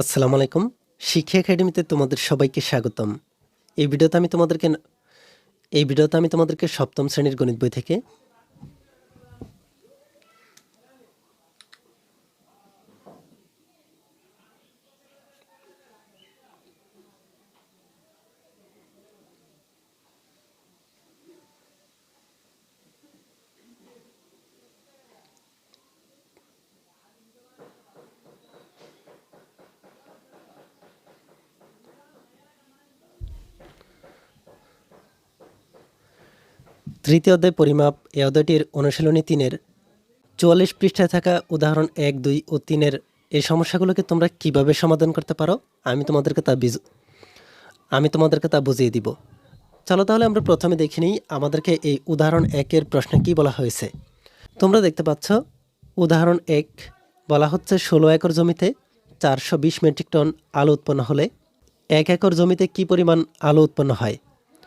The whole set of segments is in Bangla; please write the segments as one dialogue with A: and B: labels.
A: আসসালামু আলাইকুম। শিক্ষা একাডেমিতে তোমাদের সবাইকে স্বাগতম। এই ভিডিওতে আমি তোমাদেরকে এই ভিডিওতে আমি তোমাদেরকে সপ্তম শ্রেণির গণিত বই থেকে তৃতীয় অধ্যায় পরিমাপ, এই অধ্যায়টির অনুশীলনী তিনের চুয়াল্লিশ পৃষ্ঠায় থাকা উদাহরণ এক, দুই ও তিনের এই সমস্যাগুলোকে তোমরা কীভাবে সমাধান করতে পারো, আমি তোমাদেরকে তা বিজ আমি তোমাদেরকে তা বুঝিয়ে দিব। চলো তাহলে আমরা প্রথমে দেখে নিই আমাদেরকে এই উদাহরণ একের প্রশ্নে কি বলা হয়েছে। তোমরা দেখতে পাচ্ছ, উদাহরণ এক বলা হচ্ছে, ষোলো একর জমিতে চারশো বিশ মেট্রিক টন আলু উৎপন্ন হলে এক একর জমিতে কি পরিমাণ আলু উৎপন্ন হয়?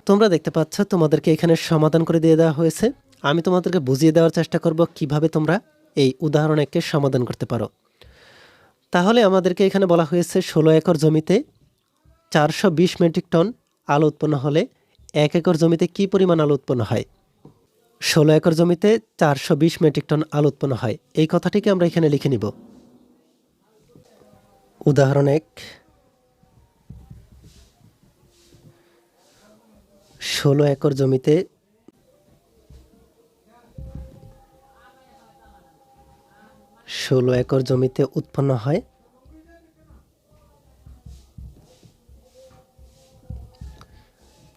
A: তোমরা দেখতে পাচ্ছ তোমাদেরকে এখানে সমাধান করে দিয়ে দেওয়া হয়েছে। আমি তোমাদেরকে বুঝিয়ে দেওয়ার চেষ্টা করব কীভাবে তোমরা এই উদাহরণ একে সমাধান করতে পারো। তাহলে আমাদেরকে এখানে বলা হয়েছে, ষোলো একর জমিতে চারশো বিশ মেট্রিক টন আলু উৎপন্ন হলে এক একর জমিতে কি পরিমাণ আলু উৎপন্ন হয়? ষোলো একর জমিতে চারশো বিশ মেট্রিক টন আলু উৎপন্ন হয়। এই কথাটিকে আমরা এখানে লিখে নিব। উদাহরণ এক। ষোলো একর জমিতে ষোলো একর জমিতে উৎপন্ন হয়।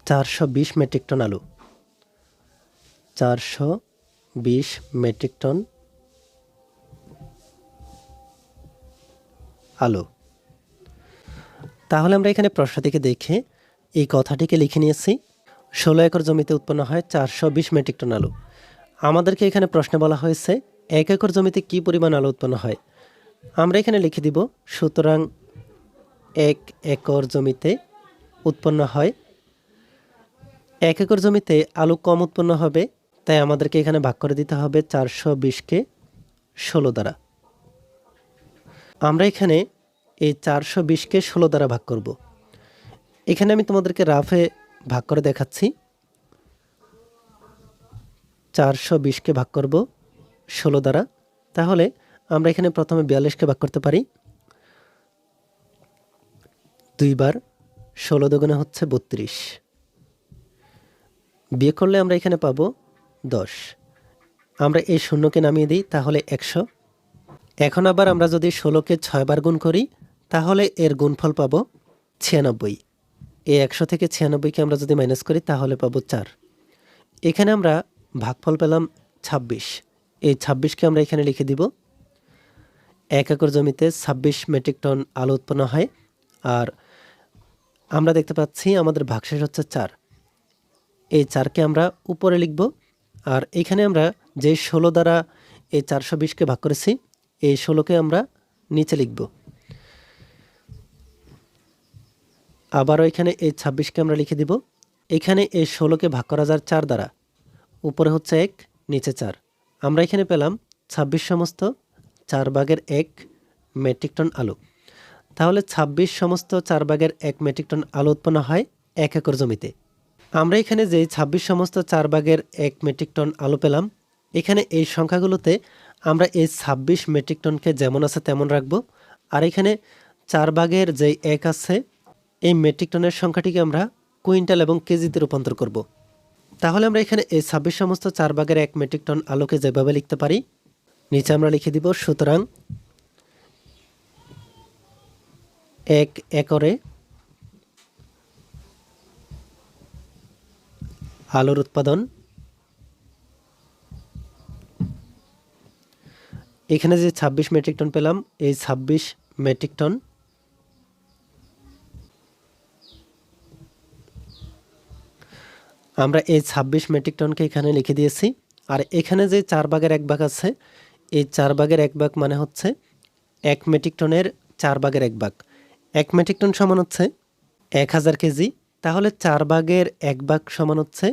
A: চারশো বিশ মেট্রিক টন আলু। চারশো বিশ মেট্রিক টন আলু। তাহলে আমরা এখানে প্রশ্ন থেকে দেখে এই কথাটিকে লিখে নিয়েছি। ষোলো একর জমিতে উৎপন্ন হয় চারশো বিশ মেট্রিক টন আলু। আমাদেরকে এখানে প্রশ্নে বলা হয়েছে, এক একর জমিতে কি পরিমাণ আলু উৎপন্ন হয়? আমরা এখানে লিখে দিব, সুতরাং এক একর জমিতে উৎপন্ন হয়, এক একর জমিতে আলু কম উৎপন্ন হবে, তাই আমাদেরকে এখানে ভাগ করে দিতে হবে চারশো বিশকে ষোলো দ্বারা। আমরা এখানে এই চারশো বিশকে ষোলো দ্বারা ভাগ করব। এখানে আমি তোমাদেরকে রাফে ভাগ করে দেখাচ্ছি। চারশো বিশকে ভাগ করব ষোলো দ্বারা। তাহলে আমরা এখানে প্রথমে বিয়াল্লিশকে ভাগ করতে পারি। দুইবার ষোলো দোগুণে হচ্ছে বত্রিশ। বিয়ে করলে আমরা এখানে পাবো দশ। আমরা এই শূন্যকে নামিয়ে দিই, তাহলে একশো। এখন আবার আমরা যদি ষোলোকে ছয়বার গুণ করি, তাহলে এর গুণফল পাবো ছিয়ানব্বই। এই একশো থেকে ছিয়ানব্বইকে আমরা যদি মাইনাস করি, তাহলে পাবো চার। এখানে আমরা ভাগফল পেলাম ছাব্বিশ। এই ছাব্বিশকে আমরা এখানে লিখে দিব। এক একর জমিতে ছাব্বিশ মেট্রিক টন আলু উৎপন্ন হয়। আর আমরা দেখতে পাচ্ছি আমাদের ভাগশেষ হচ্ছে চার। এই চারকে আমরা উপরে লিখব। আর এখানে আমরা যে ষোলো দ্বারা এই চারশো বিশকে ভাগ করেছি, এই ষোলোকে আমরা নিচে লিখব। আবারও এখানে এই ছাব্বিশকে আমরা লিখে দিব। এখানে এই ষোলোকে ভাগ করা যার চার দ্বারা। উপরে হচ্ছে এক, নিচে চার। আমরা এখানে পেলাম ছাব্বিশ সমস্ত চার ভাগের এক মেট্রিক টন আলু। তাহলে ছাব্বিশ সমস্ত চার ভাগের এক মেট্রিক টন আলু উৎপন্ন হয় এক একর জমিতে। আমরা এখানে যে ছাব্বিশ সমস্ত চার ভাগের এক মেট্রিক টন আলু পেলাম, এখানে এই সংখ্যাগুলোতে আমরা এই ছাব্বিশ মেট্রিক টনকে যেমন আছে তেমন রাখব। আর এখানে চার ভাগের যে এক আছে এই মেট্রিক টনের সংখ্যাটিকে আমরা কুইন্টাল এবং কেজিতে রূপান্তর করব। তাহলে আমরা এখানে এই ছাব্বিশ সমস্ত চার ভাগের এক মেট্রিক টন আলুকে যেভাবে লিখতে পারি, নিচে আমরা লিখে দিব সুতরাং এক একরে আলুর উৎপাদন। এখানে যে ছাব্বিশ মেট্রিক টন পেলাম, এই ছাব্বিশ মেট্রিক টন আমরা এই ছাব্বিশ মেট্রিক টনকে এখানে লিখে দিয়েছি। আর এখানে যে চার ভাগের এক ভাগ আছে, এই চার ভাগের এক ভাগ মানে হচ্ছে এক মেট্রিক টনের চার ভাগের এক ভাগ। এক মেট্রিক টন সমান হচ্ছে এক হাজার কেজি, তাহলে চার ভাগের এক ভাগ সমান হচ্ছে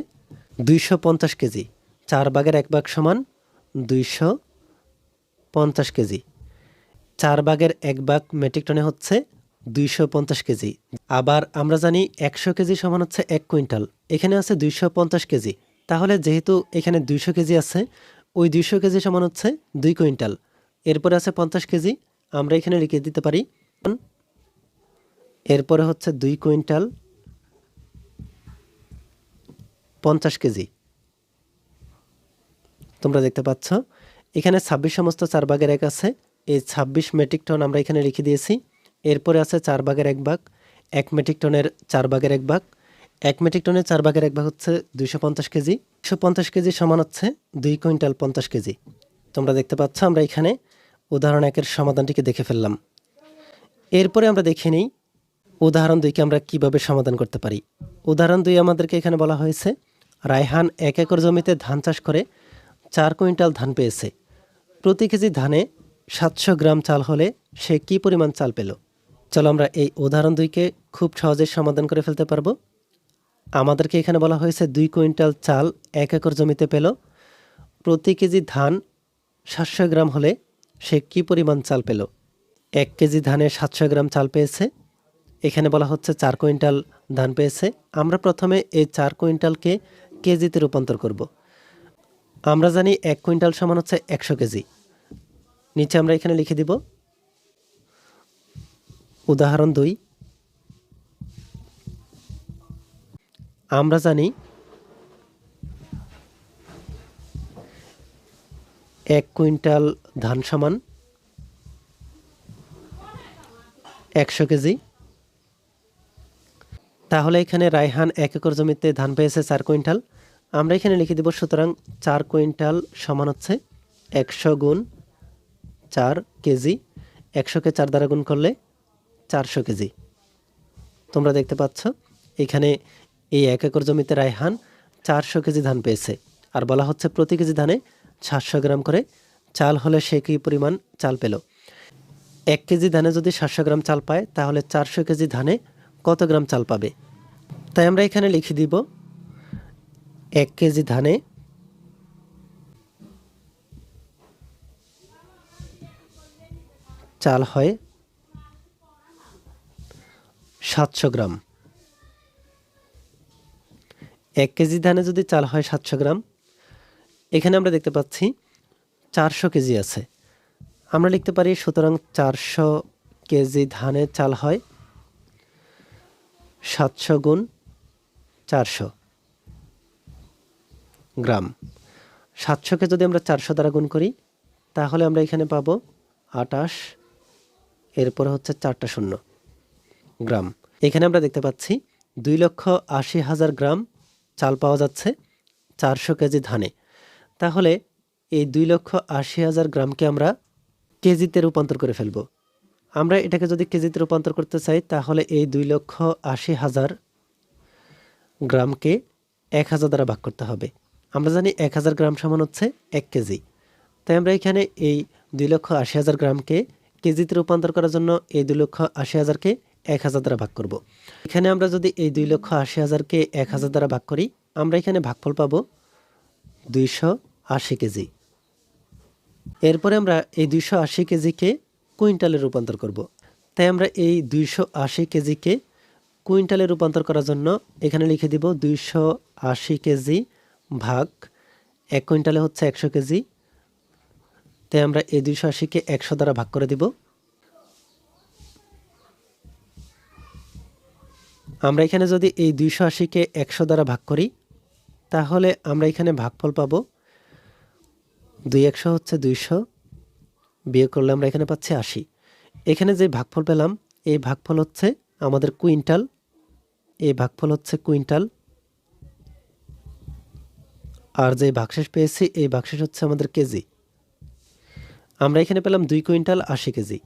A: দুইশো পঞ্চাশ কেজি। চার ভাগের এক ভাগ সমান দুইশো পঞ্চাশ কেজি। চার ভাগের এক ভাগ মেট্রিক টনে হচ্ছে দুইশো পঞ্চাশ কেজি। আবার আমরা জানি একশো কেজি সমান হচ্ছে এক কুইন্টাল। এখানে আছে দুইশো পঞ্চাশ কেজি। তাহলে যেহেতু এখানে দুইশো কেজি আছে, ওই দুইশো কেজি সমান হচ্ছে দুই কুইন্টাল। এরপরে আছে পঞ্চাশ কেজি। আমরা এখানে লিখে দিতে পারি এরপরে হচ্ছে দুই কুইন্টাল পঞ্চাশ কেজি। তোমরা দেখতে পাচ্ছ, এখানে ছাব্বিশ সমস্ত চার ভাগের এক আছে। এই ছাব্বিশ মেট্রিক টন আমরা এখানে লিখে দিয়েছি। এরপরে আছে চার ভাগের এক ভাগ, এক মেট্রিক টনের চার ভাগের এক ভাগ, এক মেট্রিক টনের চার ভাগের এক ভাগ হচ্ছে দুইশো পঞ্চাশ কেজি। দুশো পঞ্চাশ কেজি সমান হচ্ছে দুই কুইন্টাল পঞ্চাশ কেজি। তোমরা দেখতে পাচ্ছ, আমরা এখানে উদাহরণ একের সমাধানটিকে দেখে ফেললাম। এরপরে আমরা দেখে নিই উদাহরণ দুইকে আমরা কীভাবে সমাধান করতে পারি। উদাহরণ দুই আমাদেরকে এখানে বলা হয়েছে, রায়হান এক একর জমিতে ধান চাষ করে চার কুইন্টাল ধান পেয়েছে। প্রতি কেজি ধানে সাতশো গ্রাম চাল হলে সে কি পরিমাণ চাল পেল? চলো আমরা এই উদাহরণ দুইকে খুব সহজে সমাধান করে ফেলতে পারব। আমাদেরকে এখানে বলা হয়েছে দুই কুইন্টাল চাল এক একর জমিতে পেল। প্রতি কেজি ধান সাতশো গ্রাম হলে সে কি পরিমাণ চাল পেল? এক কেজি ধানে সাতশো গ্রাম চাল পেয়েছে। এখানে বলা হচ্ছে চার কুইন্টাল ধান পেয়েছে। আমরা প্রথমে এই চার কুইন্টালকে কেজিতে রূপান্তর করব। আমরা জানি এক কুইন্টাল সমান হচ্ছে একশো কেজি। নিচে আমরা এখানে লিখে দিব উদাহরণ দুই। আমরা জানি এক কুইন্টাল ধান সমান একশো কেজি। তাহলে এখানে রায়হান এক একর জমিতে ধান পেয়েছে চার কুইন্টাল। আমরা এখানে লিখে দেব সুতরাং চার কুইন্টাল সমান হচ্ছে একশো গুণ চার কেজি। একশোকে চার দ্বারা গুণ করলে চারশো কেজি। তোমরা দেখতে পাচ্ছ, এখানে এই এক একর জমিতে রায়হান চারশো কেজি ধান পেয়েছে। আর বলা হচ্ছে প্রতি কেজি ধানে সাতশো গ্রাম করে চাল হলে সে কী পরিমাণ চাল পেল? এক কেজি ধানে যদি সাতশো গ্রাম চাল পায়, তাহলে চারশো কেজি ধানে কত গ্রাম চাল পাবে? তাই আমরা এখানে লিখে দিব, এক কেজি ধানে চাল হয় সাতশো গ্রাম। এক কেজি ধানে যদি চাল হয় সাতশো গ্রাম, এখানে আমরা দেখতে পাচ্ছি চারশো কেজি আছে। আমরা লিখতে পারি সুতরাং চারশো কেজি ধানে চাল হয় সাতশো গুণ চারশো গ্রাম। সাতশোকে যদি আমরা চারশো দ্বারা গুণ করি, তাহলে আমরা এখানে পাবো আটাশ, এরপরে হচ্ছে চারটা শূন্য। গ্রাম। এখানে আমরা দেখতে পাচ্ছি দুই লক্ষ আশি হাজার গ্রাম চাল পাওয়া যাচ্ছে চারশো কেজি ধানে। তাহলে এই দুই লক্ষ আশি হাজার গ্রামকে আমরা কেজিতে রূপান্তর করে ফেলব। আমরা এটাকে যদি কেজিতে রূপান্তর করতে চাই, তাহলে এই দুই লক্ষ আশি হাজার গ্রামকে এক হাজার দ্বারা ভাগ করতে হবে। আমরা জানি এক হাজার গ্রাম সমান হচ্ছে এক কেজি। তাই আমরা এখানে এই দুই লক্ষ আশি হাজার গ্রামকে কেজিতে রূপান্তর করার জন্য এই দুই লক্ষ আশি হাজারকে এক হাজার দ্বারা ভাগ করব। এখানে আমরা যদি এই দুই লক্ষ আশি হাজারকে এক হাজার দ্বারা ভাগ করি, আমরা এখানে ভাগফল পাবো দুইশো আশি কেজি এরপরে আমরা এই দুইশো আশি কেজিকে কুইন্টালে রূপান্তর করব। তাই আমরা এই দুইশো আশি কেজিকে কুইন্টালে রূপান্তর করার জন্য এখানে লিখে দিব দুইশো আশি কেজি ভাগ এক কুইন্টালে হচ্ছে একশো কেজি তাই আমরা এই দুইশো আশিকে একশো দ্বারা ভাগ করে দিব আমরা এখানে যদি এই দুইশো আশিকে একশো দ্বারা ভাগ করি, তাহলে আমরা এখানে ভাগফল পাব দুই একশো হচ্ছে দুইশো বিয়ে করলে আমরা এখানে পাচ্ছি আশি। এখানে যে ভাগফল পেলাম, এই ভাগফল হচ্ছে আমাদের কুইন্টাল, এই ভাগফল হচ্ছে কুইন্টাল। আর যে ভাগশেষ পেয়েছি, এই ভাগশেষ হচ্ছে আমাদের কেজি। আমরা এখানে পেলাম দুই কুইন্টাল আশি কেজি।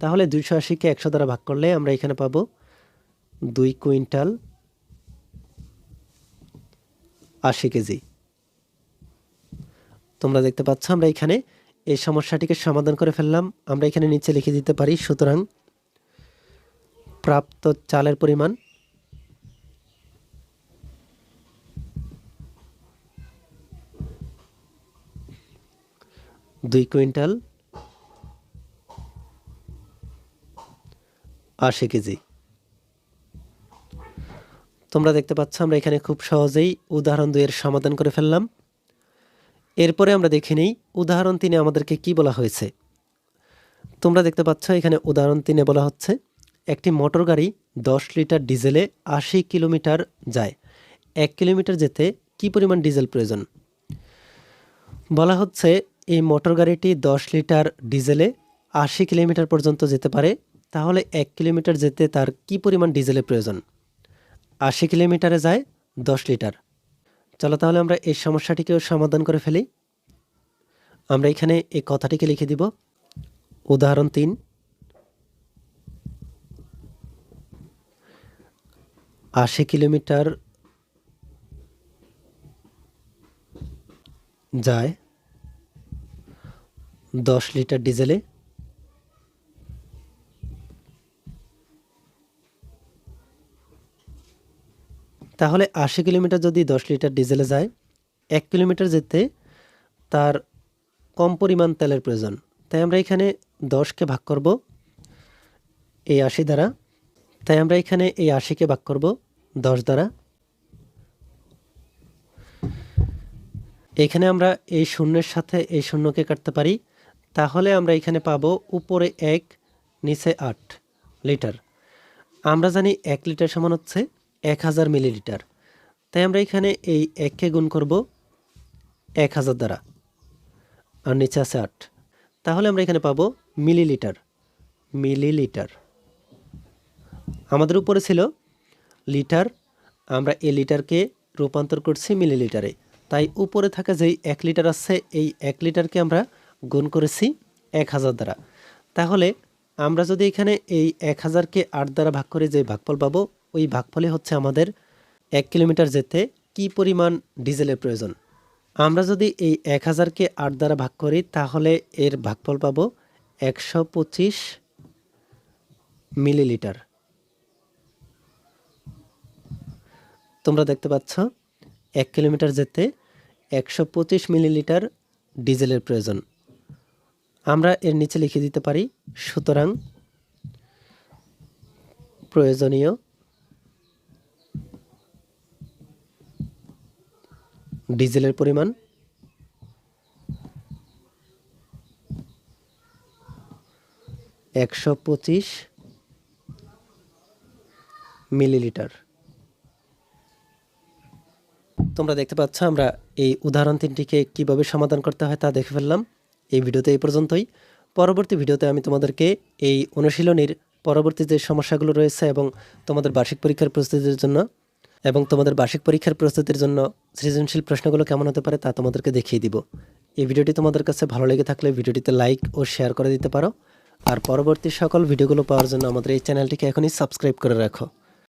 A: তাহলে দুইশো আশিকে একশো দ্বারা ভাগ করলে আমরা এখানে পাবো দুই কুইন্টাল আশি কেজি। তোমরা দেখতে পাচ্ছ, আমরা এখানে এই সমস্যাটিকে সমাধান করে ফেললাম। আমরা এখানে নিচে লিখে দিতে পারি, সুতরাং প্রাপ্ত চালের পরিমাণ দুই কুইন্টাল আশি কেজি। তোমরা দেখতে পাচ্ছ, আমরা এখানে খুব সহজেই উদাহরণ দুইয়ের সমাধান করে ফেললাম। এরপরে আমরা দেখে নিই উদাহরণ তিনে আমাদেরকে কি বলা হয়েছে। তোমরা দেখতে পাচ্ছ, এখানে উদাহরণ তিনে বলা হচ্ছে, একটি মোটর গাড়ি দশ লিটার ডিজেলে আশি কিলোমিটার যায়। এক কিলোমিটার যেতে কি পরিমাণ ডিজেল প্রয়োজন? বলা হচ্ছে, এই মোটর গাড়িটি দশ লিটার ডিজেলে আশি কিলোমিটার পর্যন্ত যেতে পারে, তাহলে এক কিলোমিটার যেতে তার কি পরিমাণ ডিজেলের প্রয়োজন? আশি কিলোমিটারে যায়, দশ লিটার। চলো তাহলে আমরা এই সমস্যাটিকেও সমাধান করে ফেলি। আমরা এখানে এই কথাটিকে লিখে দিব। উদাহরণ তিন। আশি কিলোমিটার যায়, দশ লিটার ডিজেলে। তাহলে আশি কিলোমিটার যদি দশ লিটার ডিজেলে যায়, এক কিলোমিটার যেতে তার কম পরিমাণ তেলের প্রয়োজন। তাই আমরা এখানে দশকে ভাগ করব এই আশি দ্বারা। তাই আমরা এখানে এই আশিকে ভাগ করব দশ দ্বারা। এখানে আমরা এই শূন্যের সাথে এই শূন্যকে কাটতে পারি। তাহলে আমরা এখানে পাবো উপরে এক, নিচে আট লিটার। আমরা জানি এক লিটার সমান হচ্ছে এক হাজার মিলিলিটার। তাই আমরা এখানে এই এককে গুণ করব এক হাজার দ্বারা। আর নিচে আছে আট। তাহলে আমরা এখানে পাবো মিলিলিটার। মিলিলিটার। আমাদের উপরে ছিল লিটার। আমরা এই লিটারকে রূপান্তর করছি মিলিলিটারে। তাই উপরে থাকা যেই এক লিটার আছে, এই এক লিটারকে আমরা গুণ করেছি এক হাজার দ্বারা। তাহলে আমরা যদি এখানে এই এক হাজারকে আট দ্বারা ভাগ করে যে ভাগফল পাবো ওই ভাগফলে হচ্ছে আমাদের এক কিলোমিটার যেতে কি পরিমাণ ডিজেলের প্রয়োজন? আমরা যদি এই এক হাজারকে আট দ্বারা ভাগ করি, তাহলে এর ভাগফল পাবো একশো পঁচিশ মিলিলিটার। তোমরা দেখতে পাচ্ছ, এক কিলোমিটার যেতে একশো পঁচিশ মিলিলিটার ডিজেলের প্রয়োজন। আমরা এর নিচে লিখে দিতে পারি, সুতরাং প্রয়োজনীয় ডিজেলের পরিমাণ। একশো পঁচিশ মিলিলিটার। তোমরা দেখতে পাচ্ছ, আমরা এই উদাহরণ তিনটিকে কীভাবে সমাধান করতে হয় তা দেখে ফেললাম। এই ভিডিওতে এই পর্যন্তই। পরবর্তী ভিডিওতে আমি তোমাদেরকে এই অনুশীলনীর পরবর্তী যে সমস্যাগুলো রয়েছে এবং তোমাদের বার্ষিক পরীক্ষার প্রস্তুতির জন্য এবং তোমাদের বার্ষিক পরীক্ষার প্রস্তুতির জন্য সৃজনশীল প্রশ্নগুলো কেমন হতে পারে তা তোমাদেরকে দেখিয়ে দিব। এই ভিডিওটি তোমাদের কাছে ভালো লেগে থাকলে ভিডিওটিতে লাইক ও শেয়ার করে দিতে পারো। আর পরবর্তী সকল ভিডিওগুলো পাওয়ার জন্য আমাদের এই চ্যানেলটিকে এখনই সাবস্ক্রাইব করে রাখো।